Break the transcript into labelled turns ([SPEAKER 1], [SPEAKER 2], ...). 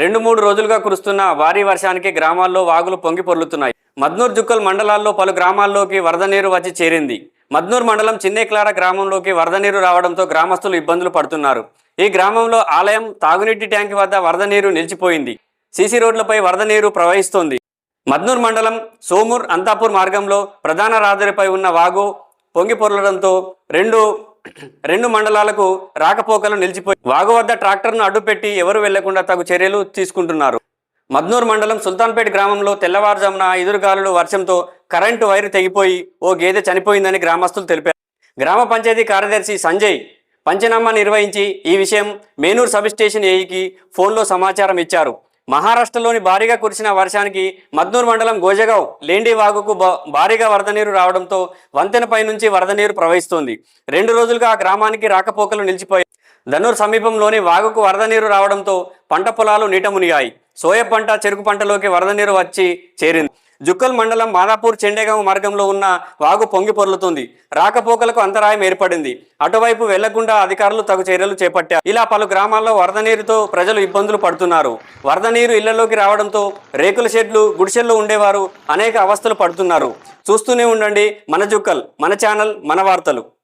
[SPEAKER 1] రెండు మూడు రోజులుగా కురుస్తున్న భారీ వర్షానికి గ్రామాల్లో వాగులు పొంగి పొర్లుతున్నాయి. మద్నూర్ జుక్కల్ మండలాల్లో పలు గ్రామాల్లోకి వరద నీరు వచ్చి చేరింది. మద్నూర్ మండలం చిన్నేక్లాడ గ్రామంలోకి వరద నీరు రావడంతో గ్రామస్తులు ఇబ్బందులు పడుతున్నారు. ఈ గ్రామంలో ఆలయం తాగునీటి ట్యాంక్ వద్ద వరద నీరు నిలిచిపోయింది. సీసీ రోడ్లపై వరద నీరు ప్రవహిస్తోంది. మద్నూర్ మండలం సోమూర్ అంతాపూర్ మార్గంలో ప్రధాన రహదారిపై ఉన్న వాగు పొంగి పొరలడంతో రెండు రెండు మండలాలకు రాకపోకలు నిలిచిపోయి వాగు వద్ద ట్రాక్టర్ను అడ్డుపెట్టి ఎవరు వెళ్ళకుండా తగు చర్యలు తీసుకుంటున్నారు. మద్నూర్ మండలం సుల్తాన్పేట్ గ్రామంలో తెల్లవారుజామున ఎదురుగాలులు వర్షంతో కరెంటు వైరు తెగిపోయి ఓ గేదె చనిపోయిందని గ్రామస్తులు తెలిపారు. గ్రామ పంచాయతీ కార్యదర్శి సంజయ్ పంచనామా నిర్వహించి ఈ విషయం మేనూర్ సబ్ స్టేషన్ ఏఈకి ఫోన్లో సమాచారం ఇచ్చారు. మహారాష్ట్రలోని భారీగా కురిసిన వర్షానికి మద్నూర్ మండలం గోజగావ్ లేండి వాగుకు భారీగా వరద నీరు రావడంతో వంతెనపై నుంచి వరద నీరు ప్రవహిస్తోంది. రెండు రోజులుగా ఆ గ్రామానికి రాకపోకలు నిలిచిపోయాయి ధనూర్ సమీపంలోని వాగుకు వరద నీరు రావడంతో పంట పొలాలు నీట మునిగాయి. సోయ పంట చెరుకు పంటలోకి వరద నీరు వచ్చి చేరింది. జుక్కల్ మండలం మాదాపూర్ చెండేగాం మార్గంలో ఉన్న వాగు పొంగి పొర్లుతుంది. రాకపోకలకు అంతరాయం ఏర్పడింది. అటువైపు వెళ్ళకుండా అధికారులు తగు చర్యలు చేపట్టారు. ఇలా పలు గ్రామాల్లో వరద నీరుతో ప్రజలు ఇబ్బందులు పడుతున్నారు. వరద నీరు ఇళ్ళలోకి రావడంతో రేకుల షెడ్లు గుడిసెల్లో ఉండేవారు అనేక అవస్థలు పడుతున్నారు. చూస్తూనే ఉండండి మన జుక్కల్ మన ఛానల్ మన వార్తలు.